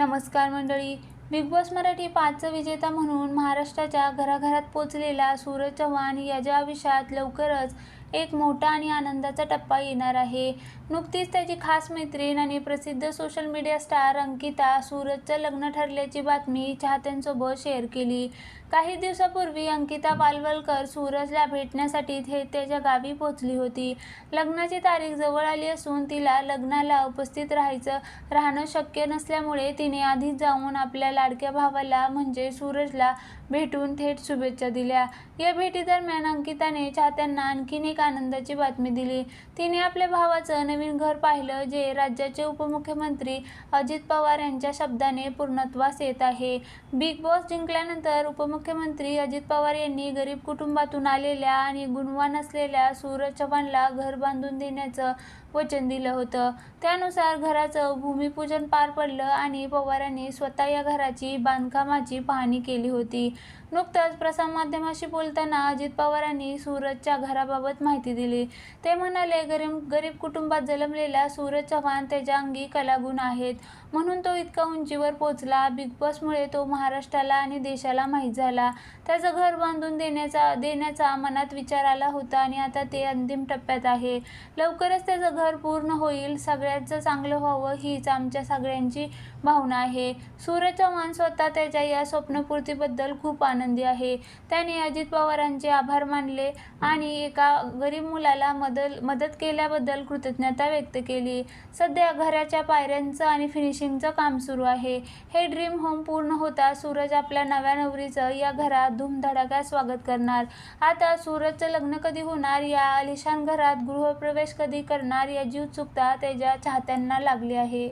नमस्कार मंडळी. Big boss Marathi पाचचा विजेता म्हणून महाराष्ट्राच्या घराघरात पोचलेला सूरज चव्हाण याच्या आयुष्यात लवकरच एक मोठा आणि आनंदाचा टप्पा येणार आहे. नुकतीच त्याची खास मैत्रीण आणि प्रसिद्ध सोशल मीडिया स्टार अंकिता सूरजचं लग्न ठरल्याची बातमी चाहत्यांसोबत शेअर केली. काही दिवसापूर्वी अंकिता पालवलकर सूरजला भेटण्यासाठी थेट त्याच्या गावी पोचली होती. लग्नाची तारीख जवळ आली असून तिला लग्नाला उपस्थित राहायचं राहणं शक्य नसल्यामुळे तिने आधीच जाऊन आपल्या लाडक्या भावाला म्हणजे सूरजला भेटून थेट शुभेच्छा दिल्या. या भेटीदरम्यान अंकिताने चाहत्यांना आणखीन एक आनंदाची बातमी दिली. तिने आपल्या भावाचं नवीन घर पाहिलं जे राज्याचे उपमुख्यमंत्री अजित पवार यांच्या शब्दाने पूर्णत्वास येत आहे. बिग बॉस जिंकल्यानंतर उपमुख्यमंत्री अजित पवार यांनी गरीब कुटुंबातून आलेल्या आणि गुणवान असलेल्या सूरज चव्हाणला घर बांधून देण्याचं वचन दिलं होतं. त्यानुसार घराचं भूमिपूजन पार पडलं आणि पवारांनी स्वतः या घराची बांधकामाची पाहणी केली होती. नुकतंच प्रसारमाध्यमाशी बोलताना अजित पवारांनी सूरजच्या घराबाबत माहिती दिली. ते म्हणाले गरीब गरीब कुटुंबात जन्मलेला सूरज चव्हाण त्याच्या अंगी कलागुण आहेत. म्हणून तो इतका उंचीवर पोचला. बिग बॉसमुळे तो महाराष्ट्राला आणि देशाला माहीत झाला. त्याचं घर बांधून देण्याचा देण्याचा मनात विचार आला होता आणि आता ते अंतिम टप्प्यात आहे. लवकरच त्याचं घर पूर्ण होईल सगळ्यांचं चांगलं व्हावं हीच आमच्या सगळ्यांची भावना आहे. सूरज चव्हाण स्वतः त्याच्या या स्वप्नपूर्तीबद्दल खूप आनंदी आहे. त्याने अजित पवारांचे आभार मानले आणि एका गरीब मुलाला मदल मदत केल्याबद्दल कृतज्ञता व्यक्त केली. सध्या घराच्या पायऱ्यांचं आणि फिनिशिंगचं काम सुरू आहे. हे ड्रीम होम पूर्ण होता सूरज आपल्या नव्या नवरीचं या घरात धूमधडाक्यात स्वागत करणार. आता सूरजचं लग्न कधी होणार? या आलिशान घरात गृहप्रवेश कधी करणार? याची उत्सुकता त्याच्या चाहत्यांना लागली आहे.